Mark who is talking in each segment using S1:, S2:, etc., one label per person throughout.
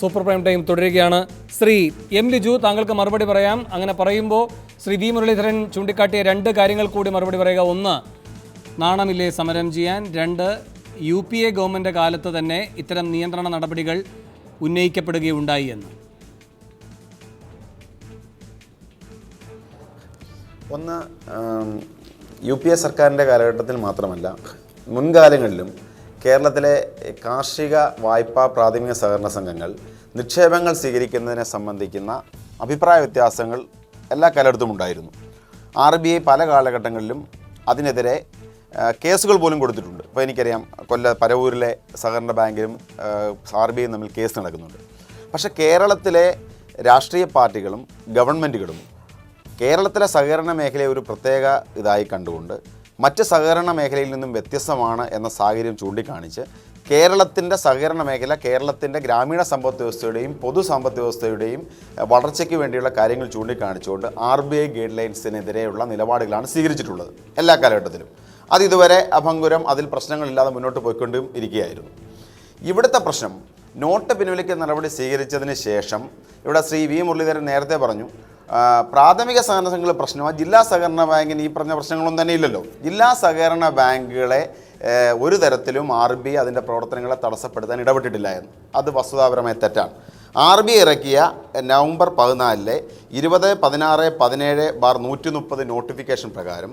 S1: Super prime time തുടരുകയാണ്. Shri M Liju താങ്കൾക്ക് മറുപടി പറയാം. അങ്ങനെ പറയുമ്പോൾ ശ്രീ വി മുരളീധരൻ ചൂണ്ടിക്കാട്ടിയ രണ്ട് കാര്യങ്ങൾ കൂടി മറുപടി പറയുക. ഒന്ന് നാണമില്ലേ സമരം ചെയ്യാൻ? രണ്ട് യു പി എ ഗവൺമെന്റ് കാലത്ത് തന്നെ ഇത്തരം നിയന്ത്രണ നടപടികൾ ഉന്നയിക്കപ്പെടുകയുണ്ടായി എന്ന്.
S2: ഒന്ന് യു പി എ സർക്കാരിന്റെ കാലഘട്ടത്തിൽ മാത്രമല്ല മുൻകാലങ്ങളിലും കേരളത്തിലെ കാർഷിക വായ്പാ പ്രാഥമിക സഹകരണ സംഘങ്ങൾ നിക്ഷേപങ്ങൾ സ്വീകരിക്കുന്നതിനെ സംബന്ധിക്കുന്ന അഭിപ്രായ വ്യത്യാസങ്ങൾ എല്ലാ കാലത്തും ഉണ്ടായിരുന്നു. ആർ ബി ഐ പല കാലഘട്ടങ്ങളിലും അതിനെതിരെ കേസുകൾ പോലും കൊടുത്തിട്ടുണ്ട്. ഇപ്പോൾ എനിക്കറിയാം കൊല്ല പരവൂരിലെ സഹകരണ ബാങ്കിലും ആർ ബി ഐയും തമ്മിൽ കേസ് നടക്കുന്നുണ്ട്. പക്ഷേ കേരളത്തിലെ രാഷ്ട്രീയ പാർട്ടികളും ഗവൺമെന്റുകളും കേരളത്തിലെ സഹകരണ മേഖലയെ ഒരു പ്രത്യേക ഇതായി കണ്ടുകൊണ്ട് മറ്റ് സഹകരണ മേഖലയിൽ നിന്നും വ്യത്യസ്തമാണ് എന്ന സാഹചര്യം ചൂണ്ടിക്കാണിച്ച് കേരളത്തിന്റെ സഹകരണ മേഖല കേരളത്തിന്റെ ഗ്രാമീണ സമ്പദ് വ്യവസ്ഥയുടെയും പൊതു സമ്പദ് വ്യവസ്ഥയുടെയും വളർച്ചയ്ക്ക് വേണ്ടിയുള്ള കാര്യങ്ങൾ ചൂണ്ടിക്കാണിച്ചുകൊണ്ട് ആർ ബി ഐ ഗൈഡ് ലൈൻസിനെതിരെയുള്ള നിലപാടുകളാണ് സ്വീകരിച്ചിട്ടുള്ളത് എല്ലാ കാലഘട്ടത്തിലും. അത് ഇതുവരെ അഭംഗുരം അതിൽ പ്രശ്നങ്ങളില്ലാതെ മുന്നോട്ട് പോയിക്കൊണ്ടും ഇരിക്കുകയായിരുന്നു ഇവിടുത്തെ പ്രശ്നം നോട്ട് പിൻവലിക്കൽ നടപടി സ്വീകരിച്ചതിന് ശേഷം ഇവിടെ ശ്രീ വി മുരളീധരൻ നേരത്തെ പറഞ്ഞു പ്രാഥമിക സഹകരണ സംഘങ്ങൾ പ്രശ്നമാണ്. ജില്ലാ സഹകരണ ബാങ്കിന് ഈ പറഞ്ഞ പ്രശ്നങ്ങളൊന്നും തന്നെ ഇല്ലല്ലോ. ജില്ലാ സഹകരണ ബാങ്കുകളെ ഒരു തരത്തിലും ആർ ബി അതിന്റെ പ്രവർത്തനങ്ങളെ തടസ്സപ്പെടുത്താൻ ഇടപെട്ടിട്ടില്ലായിരുന്നു. അത് വസ്തുതാപരമായ തെറ്റാണ്. ആർ ബി ഇറക്കിയ നവംബർ പതിനാലിലെ ഇരുപത് പതിനാറ് പതിനേഴ് ബാർ നൂറ്റി മുപ്പത് നോട്ടിഫിക്കേഷൻ പ്രകാരം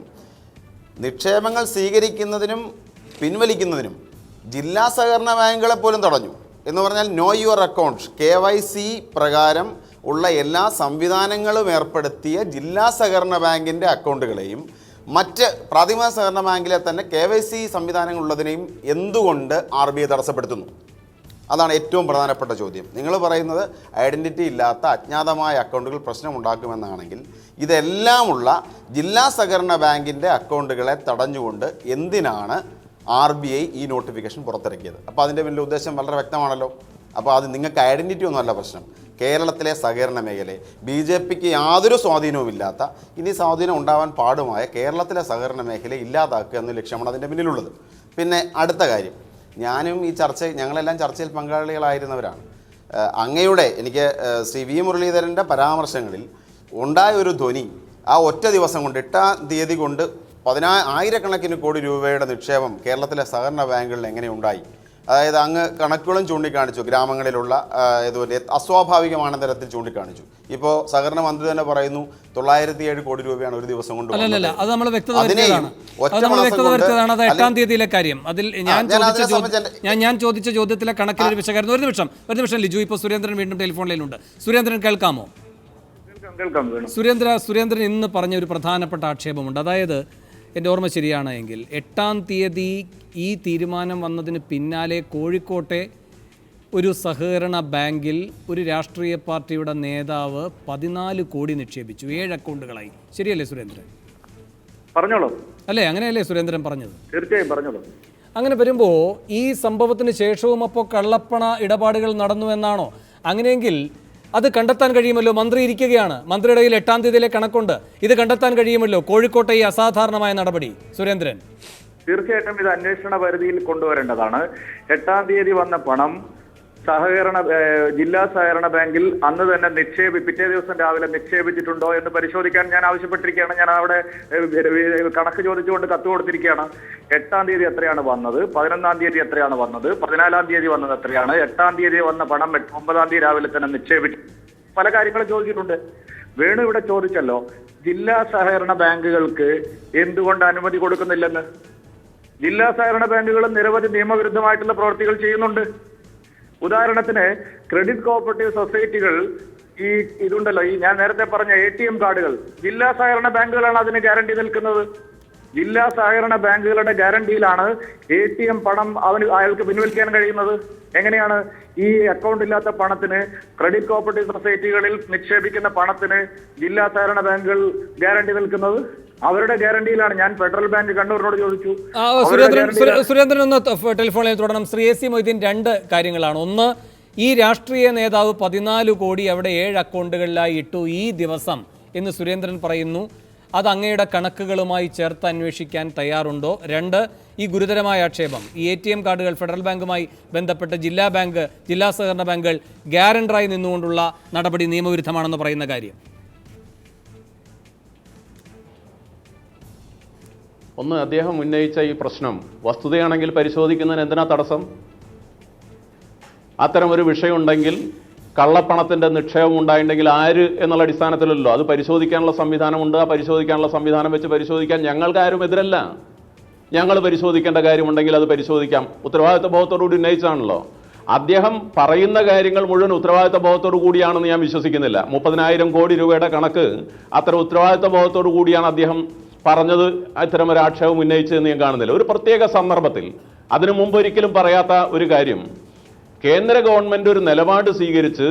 S2: നിക്ഷേപങ്ങൾ സ്വീകരിക്കുന്നതിനും പിൻവലിക്കുന്നതിനും ജില്ലാ സഹകരണ ബാങ്കുകളെ പോലും തടഞ്ഞു. എന്ന് പറഞ്ഞാൽ know your accounts K Y C പ്രകാരം ഉള്ള എല്ലാ സംവിധാനങ്ങളും ഏർപ്പെടുത്തിയ ജില്ലാ സഹകരണ ബാങ്കിന്റെ അക്കൗണ്ടുകളെയും മറ്റ് പ്രാഥമിക സഹകരണ ബാങ്കിലെ തന്നെ കെ വൈ സി സംവിധാനങ്ങളുള്ളതിനെയും എന്തുകൊണ്ട് ആർ ബി ഐ തടസ്സപ്പെടുത്തുന്നു? അതാണ് ഏറ്റവും പ്രധാനപ്പെട്ട ചോദ്യം. നിങ്ങൾ പറയുന്നത് ഐഡന്റിറ്റി ഇല്ലാത്ത അജ്ഞാതമായ അക്കൗണ്ടുകൾ പ്രശ്നമുണ്ടാക്കുമെന്നാണെങ്കിൽ ഇതെല്ലാമുള്ള ജില്ലാ സഹകരണ ബാങ്കിന്റെ അക്കൗണ്ടുകളെ തടഞ്ഞുകൊണ്ട് എന്തിനാണ് ആർ ബി ഐ ഈ നോട്ടിഫിക്കേഷൻ പുറത്തിറക്കിയത്? അപ്പോൾ അതിന്റെ പിന്നിലെ ഉദ്ദേശം വളരെ വ്യക്തമാണല്ലോ. അപ്പോൾ അത് നിങ്ങൾക്ക് ഐഡന്റിറ്റി ഒന്നുമല്ല പ്രശ്നം. കേരളത്തിലെ സഹകരണ മേഖലയെ ബി ജെ പിക്ക് യാതൊരു സ്വാധീനവുമില്ലാത്ത ഇനി സ്വാധീനം ഉണ്ടാവാൻ പാടുമായ കേരളത്തിലെ സഹകരണ മേഖലയെ ഇല്ലാതാക്കുക എന്ന ലക്ഷ്യമാണ് അതിന്റെ പിന്നിലുള്ളത്. പിന്നെ അടുത്ത കാര്യം ഞാനും ഈ ചർച്ച ഞങ്ങളെല്ലാം ചർച്ചയിൽ പങ്കാളികളായിരുന്നവരാണ്. അങ്ങയുടെ എനിക്ക് ശ്രീ വി മുരളീധരന്റെ പരാമർശങ്ങളിൽ ഉണ്ടായ ഒരു ധ്വനി ആ ഒറ്റ ദിവസം കൊണ്ട് എട്ടാം തീയതി കൊണ്ട് പതിനാ ആയിരക്കണക്കിന് കോടി രൂപയുടെ നിക്ഷേപം കേരളത്തിലെ സഹകരണ ബാങ്കുകളിൽ എങ്ങനെ ഉണ്ടായി? അതായത് അങ്ങ് കണക്കുകളും ചൂണ്ടിക്കാണിച്ചു ഗ്രാമങ്ങളിലുള്ള ഇതുപോലെ അസ്വാഭാവികമാണ് തരത്തിൽ ചൂണ്ടിക്കാണിച്ചു. ഇപ്പോൾ സഹകരണ മന്ത്രി തന്നെ പറയുന്നു തൊള്ളായിരത്തി ഏഴ് കോടി രൂപയാണ് ഒരു ദിവസം കൊണ്ട്
S1: അല്ലല്ല
S2: വന്നത്.
S1: അത് നമ്മൾ വ്യക്തത വരുത്തിയതാണ്. അത് എട്ടാം തീയതിയിലെ കാര്യം. അതിൽ ഞാൻ
S2: ഞാൻ
S1: ഞാൻ ഞാൻ ചോദിച്ച ചോദ്യത്തിലെ കണക്കിൽ ഒരു വിശകലനം ഒരു നിമിഷം ഒരു നിമിഷം ലിജു. ഇപ്പോൾ സുരേന്ദ്രൻ വീണ്ടും ടെലിഫോൺ ലൈനിലുണ്ട് സുരേന്ദ്രൻ കേൾക്കാമോ?
S3: കേൾക്കാം കേൾക്കാം വേണം
S1: സുരേന്ദ്ര സുരേന്ദ്രൻ ഇന്ന് പറഞ്ഞ ഒരു പ്രധാനപ്പെട്ട ആക്ഷേപമുണ്ട്. അതായത് എന്റെ ഓർമ്മ ശരിയാണ് എങ്കിൽ എട്ടാം തീയതി ഈ തീരുമാനം വന്നതിന് പിന്നാലെ കോഴിക്കോട്ടെ ഒരു സഹകരണ ബാങ്കിൽ ഒരു രാഷ്ട്രീയ പാർട്ടിയുടെ നേതാവ് പതിനാല് കോടി നിക്ഷേപിച്ചു ഏഴ് അക്കൗണ്ടുകളായി. ശരിയല്ലേ സുരേന്ദ്രൻ?
S3: പറഞ്ഞോളൂ.
S1: അല്ലേ അങ്ങനെയല്ലേ സുരേന്ദ്രൻ പറഞ്ഞത്?
S3: തീർച്ചയായും പറഞ്ഞോളൂ.
S1: അങ്ങനെ വരുമ്പോൾ ഈ സംഭവത്തിന് ശേഷവും അപ്പോൾ കള്ളപ്പണ ഇടപാടുകൾ നടന്നു എന്നാണോ? അങ്ങനെയെങ്കിൽ അത് കണ്ടെത്താൻ കഴിയുമല്ലോ? മന്ത്രി ഇരിക്കുകയാണ്. മന്ത്രിയുടെ കയ്യിൽ എട്ടാം തീയതിയിലെ കണക്കുണ്ട്. ഇത് കണ്ടെത്താൻ കഴിയുമല്ലോ? കോഴിക്കോട്ടെ ഈ അസാധാരണമായ നടപടി. സുരേന്ദ്രൻ.
S3: തീർച്ചയായിട്ടും ഇത് അന്വേഷണ പരിധിയിൽ കൊണ്ടുവരേണ്ടതാണ്. എട്ടാം തീയതി വന്ന പണം സഹകരണ ജില്ലാ സഹകരണ ബാങ്കിൽ അന്ന് തന്നെ നിക്ഷേപി പിറ്റേ ദിവസം രാവിലെ നിക്ഷേപിച്ചിട്ടുണ്ടോ എന്ന് പരിശോധിക്കാൻ ഞാൻ ആവശ്യപ്പെട്ടിരിക്കുകയാണ്. ഞാൻ അവിടെ കണക്ക് ചോദിച്ചുകൊണ്ട് കത്ത് കൊടുത്തിരിക്കുകയാണ്. എട്ടാം തീയതി എത്രയാണ് വന്നത്? പതിനൊന്നാം തീയതി എത്രയാണ് വന്നത്? പതിനാലാം തീയതി വന്നത് എത്രയാണ്? എട്ടാം തീയതി വന്ന പണം ഒമ്പതാം തീയതി രാവിലെ തന്നെ നിക്ഷേപിച്ചു പല കാര്യങ്ങളും ചോദിച്ചിട്ടുണ്ട്. വേണു ഇവിടെ ചോദിച്ചല്ലോ ജില്ലാ സഹകരണ ബാങ്കുകൾക്ക് എന്തുകൊണ്ട് അനുമതി കൊടുക്കുന്നില്ലെന്ന്? ജില്ലാ സഹകരണ ബാങ്കുകൾ നിരവധി നിയമവിരുദ്ധമായിട്ടുള്ള പ്രവൃത്തികൾ ചെയ്യുന്നുണ്ട്. ഉദാഹരണത്തിന് ക്രെഡിറ്റ് കോപ്പറേറ്റീവ് സൊസൈറ്റികൾ ഈ ഇതുണ്ടല്ലോ ഈ ഞാൻ നേരത്തെ പറഞ്ഞ എ ടി എം കാർഡുകൾ. ജില്ലാ സഹകരണ ബാങ്കുകളാണ് അതിന് ഗ്യാരണ്ടി നിൽക്കുന്നത്. ജില്ലാ സഹകരണ ബാങ്കുകളുടെ ഗ്യാരണ്ടിയിലാണ് എ ടി എം പണം അവന് അയാൾക്ക് പിൻവലിക്കാൻ കഴിയുന്നത്. എങ്ങനെയാണ്? ഈ അക്കൗണ്ട് ഇല്ലാത്ത പണത്തിന് ക്രെഡിറ്റ് കോപ്പറേറ്റീവ് സൊസൈറ്റികളിൽ നിക്ഷേപിക്കുന്ന പണത്തിന് ജില്ലാ സഹകരണ ബാങ്കുകൾ ഗ്യാരണ്ടി നിൽക്കുന്നത്? അവരുടെ ഗ്യാരണ്ടിയിലാണ്. ഞാൻ ഫെഡറൽ ബാങ്ക് കണ്ണൂരിനോട് ചോദിച്ചു.
S1: സുരേന്ദ്രൻ സുരേന്ദ്രൻ ഒന്ന് ടെലിഫോണിൽ തുടരണം. ശ്രീ എസ് സി മൊയ്തീൻ രണ്ട് കാര്യങ്ങളാണ്. ഒന്ന് ഈ രാഷ്ട്രീയ നേതാവ് പതിനാല് കോടി അവിടെ ഏഴ് അക്കൗണ്ടുകളിലായി ഇട്ടു ഈ ദിവസം എന്ന് സുരേന്ദ്രൻ പറയുന്നു. അത് അങ്ങയുടെ കണക്കുകളുമായി ചേർത്ത് അന്വേഷിക്കാൻ തയ്യാറുണ്ടോ? രണ്ട് ഈ ഗുരുതരമായ ആക്ഷേപം. ഈ എ ടി എം കാർഡുകൾ ഫെഡറൽ ബാങ്കുമായി ബന്ധപ്പെട്ട് ജില്ലാ ബാങ്ക് ജില്ലാ സഹകരണ ബാങ്കുകൾ ഗ്യാരണ്ടറായി നിന്നുകൊണ്ടുള്ള നടപടി നിയമവിരുദ്ധമാണെന്ന് പറയുന്ന കാര്യം.
S4: ഒന്ന് അദ്ദേഹം ഉന്നയിച്ച ഈ പ്രശ്നം. വസ്തുതയാണെങ്കിൽ പരിശോധിക്കുന്നതിന് എന്തിനാ തടസ്സം? അത്തരം ഒരു വിഷയമുണ്ടെങ്കിൽ കള്ളപ്പണത്തിന്റെ നിക്ഷേപം ഉണ്ടായിട്ടുണ്ടെങ്കിൽ ആര് എന്നുള്ള അടിസ്ഥാനത്തിലല്ലോ? അത് പരിശോധിക്കാനുള്ള സംവിധാനമുണ്ട്. ആ പരിശോധിക്കാനുള്ള സംവിധാനം വെച്ച് പരിശോധിക്കാൻ ഞങ്ങൾക്ക് ആരും എതിരല്ല. ഞങ്ങൾ പരിശോധിക്കേണ്ട കാര്യമുണ്ടെങ്കിൽ അത് പരിശോധിക്കാം. ഉത്തരവാദിത്വ ബോധത്തോടുകൂടി ഉന്നയിച്ചാണല്ലോ അദ്ദേഹം പറയുന്ന കാര്യങ്ങൾ മുഴുവൻ ഉത്തരവാദിത്വ ബോധത്തോടു കൂടിയാണെന്ന് ഞാൻ വിശ്വസിക്കുന്നില്ല. മുപ്പതിനായിരം കോടി രൂപയുടെ കണക്ക് അത്ര ഉത്തരവാദിത്വ ബോധത്തോടു കൂടിയാണ് അദ്ദേഹം പറഞ്ഞത് ഇത്തരം ഒരു ആക്ഷേപം ഉന്നയിച്ചതെന്ന് ഞാൻ കാണുന്നില്ല. ഒരു പ്രത്യേക സന്ദർഭത്തിൽ അതിനു മുമ്പ് ഒരിക്കലും പറയാത്ത ഒരു കാര്യം. കേന്ദ്ര ഗവൺമെന്റ് ഒരു നിലപാട് സ്വീകരിച്ച്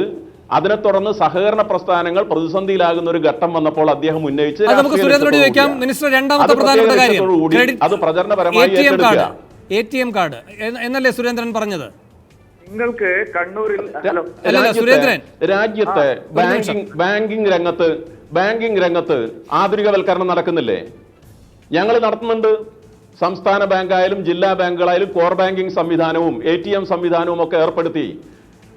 S4: അതിനെ തുടർന്ന് സഹകരണ പ്രസ്ഥാനങ്ങൾ പ്രതിസന്ധിയിലാകുന്ന ഒരു ഘട്ടം വന്നപ്പോൾ അദ്ദേഹം ഉന്നയിച്ച്
S1: അത് നമുക്ക്
S4: രാഷ്ട്രീയ
S1: സുരേന്ദ്രനോട് മിനിസ്റ്റർ രണ്ടാമത്തെ പ്രധാനപ്പെട്ട കാര്യം. ക്രെഡിറ്റ്
S4: അത് പ്രചരണപരമായി
S1: എ ടി എം കാർഡ് എന്നല്ലേ സുരേന്ദ്രൻ പറഞ്ഞത്?
S3: നിങ്ങൾക്ക് കണ്ണൂരിൽ
S1: സുരേന്ദ്രൻ.
S4: രാജ്യത്തെ. ബാങ്കിംഗ് ബാങ്കിംഗ് രംഗത്ത് ബാങ്കിംഗ് രംഗത്ത് ആധുനികവൽക്കരണം നടക്കുന്നില്ലേ? ഞങ്ങൾ നടത്തുന്നുണ്ട്. സംസ്ഥാന ബാങ്കായാലും ജില്ലാ ബാങ്കുകളായാലും കോർ ബാങ്കിംഗ് സംവിധാനവും എ ടി എം സംവിധാനവും ഒക്കെ ഏർപ്പെടുത്തി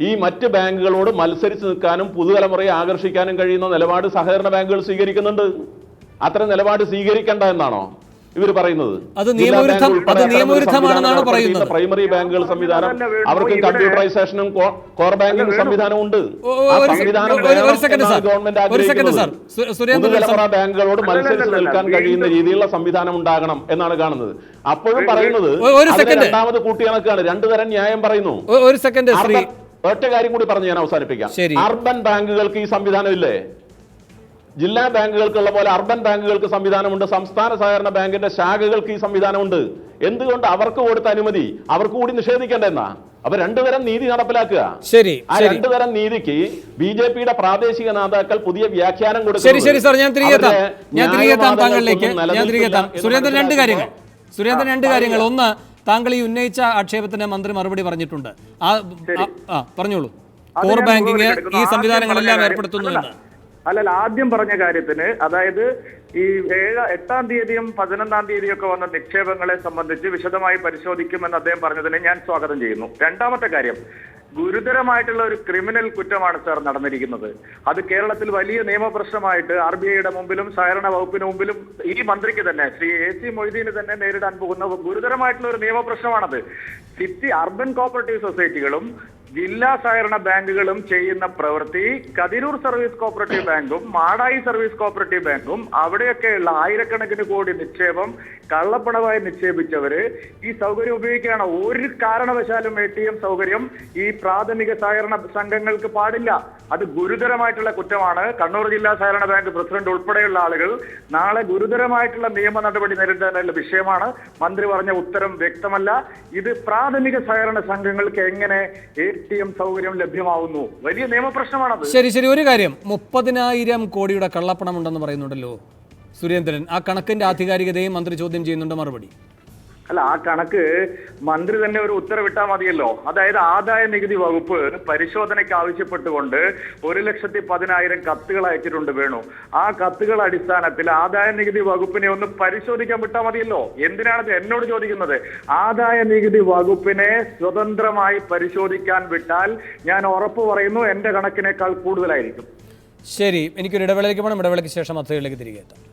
S4: ഈ മറ്റ് ബാങ്കുകളോട് മത്സരിച്ച് നിൽക്കാനും പുതുതലമുറയെ ആകർഷിക്കാനും കഴിയുന്ന നിലപാട് സഹകരണ ബാങ്കുകൾ സ്വീകരിക്കുന്നുണ്ട്. അത്തരം നിലപാട് സ്വീകരിക്കേണ്ട എന്നാണോ? ഇവർ പറയുന്നത്.
S1: അത് നിയമവിരുദ്ധമാണെന്നാണ് പറയുന്നത്.
S4: പ്രൈമറി ബാങ്കുകൾ സംവിധാനം. അവർക്ക് കമ്പ്യൂട്ടറൈസേഷനും കോർ ബാങ്കിംഗ്. സംവിധാനം ഉണ്ട് ഗവൺമെന്റ് ബാങ്കുകളോട് മത്സരിച്ച് നിൽക്കാൻ കഴിയുന്ന രീതിയിലുള്ള സംവിധാനം ഉണ്ടാകണം എന്നാണ് കാണുന്നത്. അപ്പോഴും പറയുന്നത്. രണ്ടാമത് കൂട്ടിയണക്കാണ്. രണ്ടു തരം ന്യായം പറയുന്നു.
S1: ഒരു സെക്കൻഡ്
S4: ഒറ്റ കാര്യം കൂടി പറഞ്ഞു ഞാൻ അവസാനിപ്പിക്കാം. അർബൻ ബാങ്കുകൾക്ക് ഈ സംവിധാനം ഇല്ലേ? ജില്ലാ ബാങ്കുകൾക്കുള്ള പോലെ അർബൻ ബാങ്കുകൾക്ക് സംവിധാനമുണ്ട്. സംസ്ഥാന സഹകരണ ബാങ്കിന്റെ ശാഖകൾക്ക് ഈ സംവിധാനമുണ്ട്. എന്തുകൊണ്ട് അവർക്ക് കൊടുത്ത അനുമതി അവർക്ക് കൂടി നിഷേധിക്കേണ്ടെന്നാ അപ്പൊ രണ്ടുതരം നീതി നടപ്പിലാക്കുക.
S1: ശരി
S4: ആ
S1: രണ്ടുതരം
S4: രണ്ടു തരം നീതിക്ക് ബി ജെ പിയുടെ പ്രാദേശിക നേതാക്കൾ പുതിയ വ്യാഖ്യാനം
S1: ശരി ശരി സാർ ഞാൻ തിരികെ ഞാൻ തിരികെ എത്താം താങ്കളിലേക്ക്. ഞാൻ തിരികെ സുരേന്ദ്രൻ രണ്ട് കാര്യങ്ങൾ. സുരേന്ദ്രൻ രണ്ട് കാര്യങ്ങൾ. ഒന്ന് താങ്കൾ ഈ ഉന്നയിച്ച ആക്ഷേപത്തിന് മന്ത്രി മറുപടി പറഞ്ഞിട്ടുണ്ട്. ആ പറഞ്ഞോളൂ. കോർ ബാങ്കിങ് ഈ സംവിധാനങ്ങളെല്ലാം ഏർപ്പെടുത്തുന്നു എന്ന്.
S3: അല്ലല്ല ആദ്യം പറഞ്ഞ കാര്യത്തിന് അതായത് ഈ ഏഴ് എട്ടാം തീയതിയും പതിനൊന്നാം തീയതിയും ഒക്കെ വന്ന നിക്ഷേപങ്ങളെ സംബന്ധിച്ച് വിശദമായി പരിശോധിക്കുമെന്ന് അദ്ദേഹം പറഞ്ഞതിനെ ഞാൻ സ്വാഗതം ചെയ്യുന്നു. രണ്ടാമത്തെ കാര്യം ഗുരുതരമായിട്ടുള്ള ഒരു ക്രിമിനൽ കുറ്റമാണ് സാർ നടന്നിരിക്കുന്നത്. അത് കേരളത്തിൽ വലിയ നിയമപ്രശ്നമായിട്ട് ആർ ബി ഐയുടെ മുമ്പിലും സഹകരണ വകുപ്പിന് മുമ്പിലും ഈ മന്ത്രിക്ക് തന്നെ ശ്രീ എ സി മൊയ്തീന് തന്നെ നേരിടാൻ പോകുന്ന ഗുരുതരമായിട്ടുള്ള ഒരു നിയമപ്രശ്നമാണത്. സിറ്റി അർബൻ കോപ്പറേറ്റീവ് സൊസൈറ്റികളും ജില്ലാ സഹകരണ ബാങ്കുകളും ചെയ്യുന്ന പ്രവൃത്തി കതിരൂർ സർവീസ് കോപ്പറേറ്റീവ് ബാങ്കും മാടായി സർവീസ് കോപ്പറേറ്റീവ് ബാങ്കും അവിടെയൊക്കെയുള്ള ആയിരക്കണക്കിന് കോടി നിക്ഷേപം കള്ളപ്പണമായി നിക്ഷേപിച്ചവര് ഈ സൗകര്യം ഉപയോഗിക്കുകയാണ്. ഒരു കാരണവശാലും എ ടി എം സൗകര്യം ഈ പ്രാഥമിക സഹകരണ സംഘങ്ങൾക്ക് പാടില്ല. അത് ഗുരുതരമായിട്ടുള്ള കുറ്റമാണ്. കണ്ണൂർ ജില്ലാ സഹകരണ ബാങ്ക് പ്രസിഡന്റ് ഉൾപ്പെടെയുള്ള ആളുകൾ നാളെ ഗുരുതരമായിട്ടുള്ള നിയമ നടപടി നേരിടാനുള്ള വിഷയമാണ്. മന്ത്രി പറഞ്ഞ ഉത്തരം വ്യക്തമല്ല. ഇത് പ്രാഥമിക സഹകരണ സംഘങ്ങൾക്ക് എങ്ങനെ എ ടി എം സൗകര്യം ലഭ്യമാവുന്നു? വലിയ നിയമപ്രശ്നമാണത്.
S1: ശരി ശരി. ഒരു കാര്യം. മുപ്പതിനായിരം കോടിയുടെ കള്ളപ്പണം ഉണ്ടെന്ന് പറയുന്നുണ്ടല്ലോ. സുരേന്ദ്രൻ ആ കണക്കിന്റെ ആധികാരികതയും മന്ത്രി ചോദ്യം ചെയ്യുന്നുണ്ട് മറുപടി.
S3: അല്ല ആ കണക്ക് മന്ത്രി തന്നെ ഒരു ഉത്തരവിട്ടാൽ മതിയല്ലോ. അതായത് ആദായ നികുതി വകുപ്പ് പരിശോധനയ്ക്ക് ആവശ്യപ്പെട്ടുകൊണ്ട് ഒരു ലക്ഷത്തി പതിനായിരം കത്തുകൾ അയച്ചിട്ടുണ്ട് വേണു. ആ കത്തുകൾ അടിസ്ഥാനത്തിൽ ആദായ നികുതി വകുപ്പിനെ ഒന്ന് പരിശോധിക്കാൻ വിട്ടാൽ മതിയല്ലോ. എന്തിനാണ് എന്നോട് ചോദിക്കുന്നത്? ആദായ നികുതി വകുപ്പിനെ സ്വതന്ത്രമായി പരിശോധിക്കാൻ വിട്ടാൽ ഞാൻ ഉറപ്പ് പറയുന്നു എന്റെ കണക്കിനേക്കാൾ കൂടുതലായിരിക്കും.
S1: ശരി എനിക്കൊരു ഇടവേളയ്ക്ക് പോകണം ഇടവേളയ്ക്ക് ശേഷം അത്തയിലേക്ക് തിരികെ എത്താം.